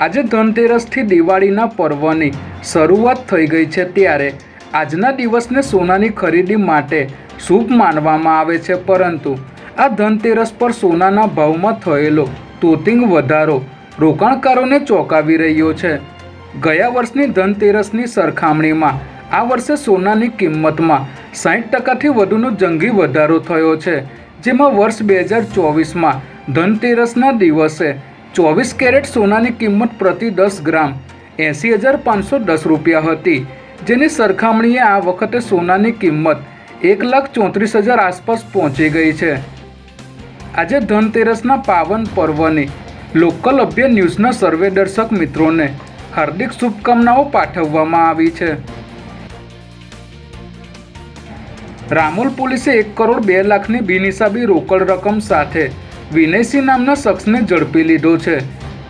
આજે ધનતેરસથી દિવાળીના પર્વની શરૂઆત થઈ ગઈ છે ત્યારે આજના દિવસને સોનાની ખરીદી માટે શુભ માનવામાં આવે છે, પરંતુ આ ધનતેરસ પર સોનાના ભાવમાં થયેલો તોતિંગ વધારો રોકાણકારોને ચોંકાવી રહ્યો છે. ગયા વર્ષની ધનતેરસની સરખામણીમાં આ વર્ષે સોનાની કિંમતમાં સાહીઠ ટકાથી વધુનો જંગી વધારો થયો છે, જેમાં વર્ષ બે હજાર ચોવીસમાં ધનતેરસના દિવસે ચોવીસ કેરેટ સોનાની કિંમત પ્રતિ દસ ગ્રામ. એંસી હજાર પાંચસો દસ રૂપિયા હતી. જેની સરખામણીએ આ વખતે સોનાની કિંમત એક લાખ ચોત્રીસ હજાર આસપાસ પહોંચી ગઈ છે. આજે ધનતેરસના પાવન પર્વની લોકલ અભ્ય ન્યૂઝના સર્વે દર્શક મિત્રોને હાર્દિક શુભકામનાઓ પાઠવવામાં આવી છે. રામોલ પોલીસે એક કરોડ બે લાખની બિનહિસાબી રોકડ રકમ સાથે વિનયસિંહ નામના શખ્સને ઝડપી લીધો છે,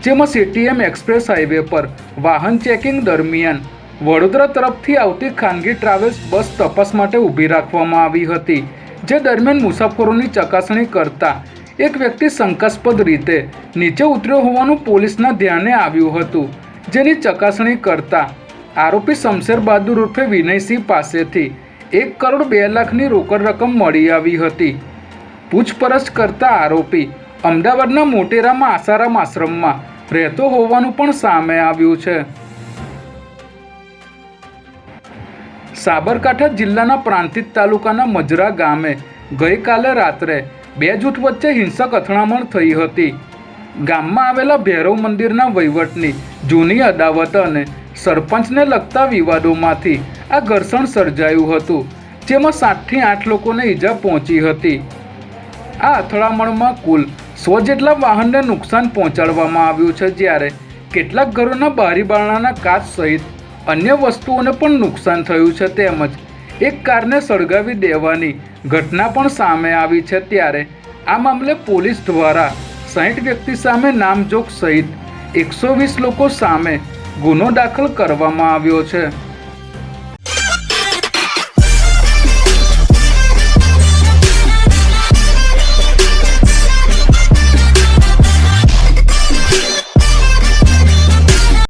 જેમાં સીટીએમ એક્સપ્રેસ હાઈવે પર વાહન ચેકિંગ દરમિયાન વડોદરા તરફથી આવતી ખાનગી ટ્રાવેલ્સ બસ તપાસ માટે ઊભી રાખવામાં આવી હતી, જે દરમિયાન મુસાફરોની ચકાસણી કરતા એક વ્યક્તિ શંકાસ્પદ રીતે નીચે ઉતર્યો હોવાનું પોલીસના ધ્યાને આવ્યું હતું, જેની ચકાસણી કરતા આરોપી શમશેર બહાદુર ઉર્ફે વિનયસિંહ પાસેથી એક કરોડ બે લાખની રોકડ રકમ મળી આવી હતી. પૂછપરછ કરતા આરોપી અમદાવાદના મોટેરામાં આસારામ આશ્રમમાં રહેતો હોવાનું પણ સામે આવ્યું છે. સાબરકાંઠા જિલ્લાના પ્રાંતિજ તાલુકાના મજરા ગામે ગઈકાલે રાત્રે બે જૂથ વચ્ચે હિંસક અથડામણ થઈ હતી. ગામમાં આવેલા ભૈરવ મંદિરના વહીવટની જૂની અદાવત અને સરપંચને લગતા વિવાદોમાંથી આ ઘર્ષણ સર્જાયું હતું, જેમાં સાતથી આઠ લોકોને ઈજા પહોંચી હતી. આ અથડામણમાં કુલ સો જેટલા વાહનને નુકસાન પહોંચાડવામાં આવ્યું છે જ્યારે કેટલાક ઘરોના બારી બારણાના કાચ સહિત અન્ય વસ્તુઓને પણ નુકસાન થયું છે તેમજ એક કારને સળગાવી દેવાની ઘટના પણ સામે આવી છે ત્યારે આ મામલે પોલીસ દ્વારા સાહીઠ વ્યક્તિ સામે નામજોગ સહિત એકસો વીસ લોકો સામે ગુનો દાખલ કરવામાં આવ્યો છે.